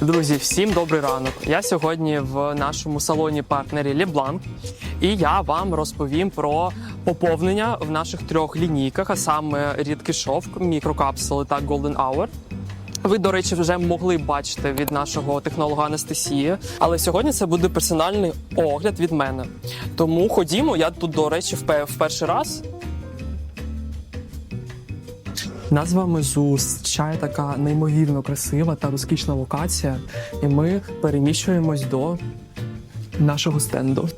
Друзі, всім добрий ранок. Я сьогодні в нашому салоні партнері Leblanc, і я вам розповім про поповнення в наших трьох лінійках, а саме рідкий шовк, мікрокапсули та Golden Hour. Ви, до речі, вже могли бачити від нашого технолога Анастасії, але сьогодні це буде персональний огляд від мене. Тому ходімо, я тут, до речі, в перший раз. Назва ми зустрічає така неймовірно красива та розкішна локація, і ми переміщуємось до нашого стенду.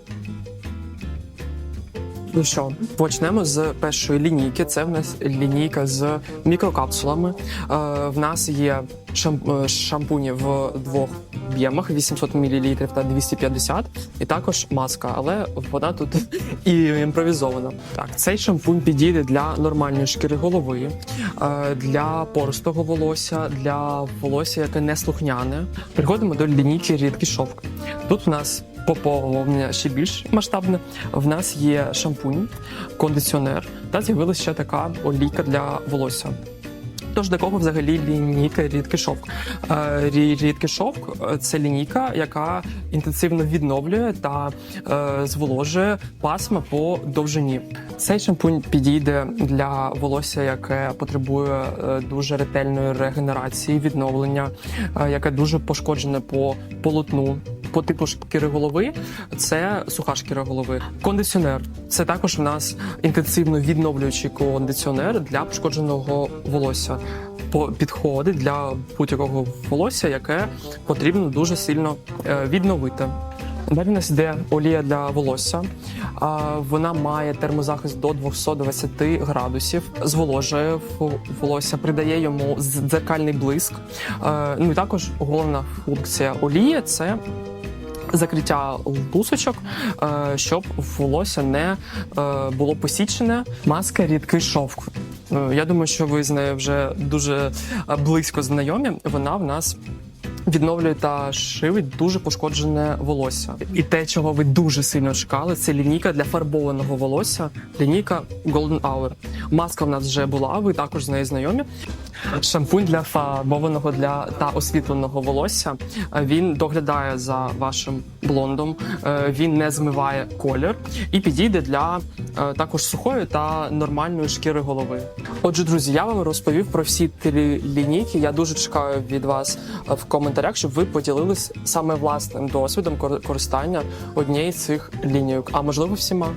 Ну що, почнемо з першої лінійки. Це в нас лінійка з мікрокапсулами. Е, в нас є е, шампуні в двох об'ємах 800 мл та 250, і також маска, але вона тут і імпровізована. Так, цей шампунь підійде для нормальної шкіри голови, е, для поростого волосся, для волосся, яке не слухняне. Переходимо до лінійки рідкий шовк. Тут у нас поповнення ще більш масштабне. В нас є шампунь, кондиціонер та з'явилася ще така олійка для волосся. Тож до кого взагалі лінійка рідкий шовк? Е, Рідкий шовк це лінійка, яка інтенсивно відновлює та е, зволожує пасма по довжині. Цей шампунь підійде для волосся, яке потребує е, дуже ретельної регенерації, відновлення, яке дуже пошкоджене по полотну. По типу шкіри голови це суха шкіра голови. Кондиціонер це також в нас інтенсивно відновлюючий кондиціонер для пошкодженого волосся. По підходить для будь-якого волосся, яке потрібно дуже сильно е, відновити. Далі у нас йде олія для волосся. Вона має термозахист до 220 градусів, зволожує волосся, придає йому дзеркальний блиск. Е, Ну і також головна функція олії це закриття лусочок, е, щоб волосся не е, було посічене. Маска рідкий шовк. Е, Я думаю, що ви з нею вже дуже близько знайомі. Вона в нас. Відновлює та шивить дуже пошкоджене волосся. І те, чого ви дуже сильно чекали, це лінійка для фарбованого волосся, лінійка Golden Hour. Маска в нас вже була, ви також з нею знайомі. Шампунь для фарбованого для та освітленого волосся. Він доглядає за вашим блондом, е, він не змиває колір і підійде для е, також сухої та нормальної шкіри голови. Отже, друзі, я вам розповів про всі три лінійки. Я дуже чекаю від вас е, в коментарях, щоб ви поділились саме власним досвідом кор- користання однієї з цих лінійок, а можливо всіма.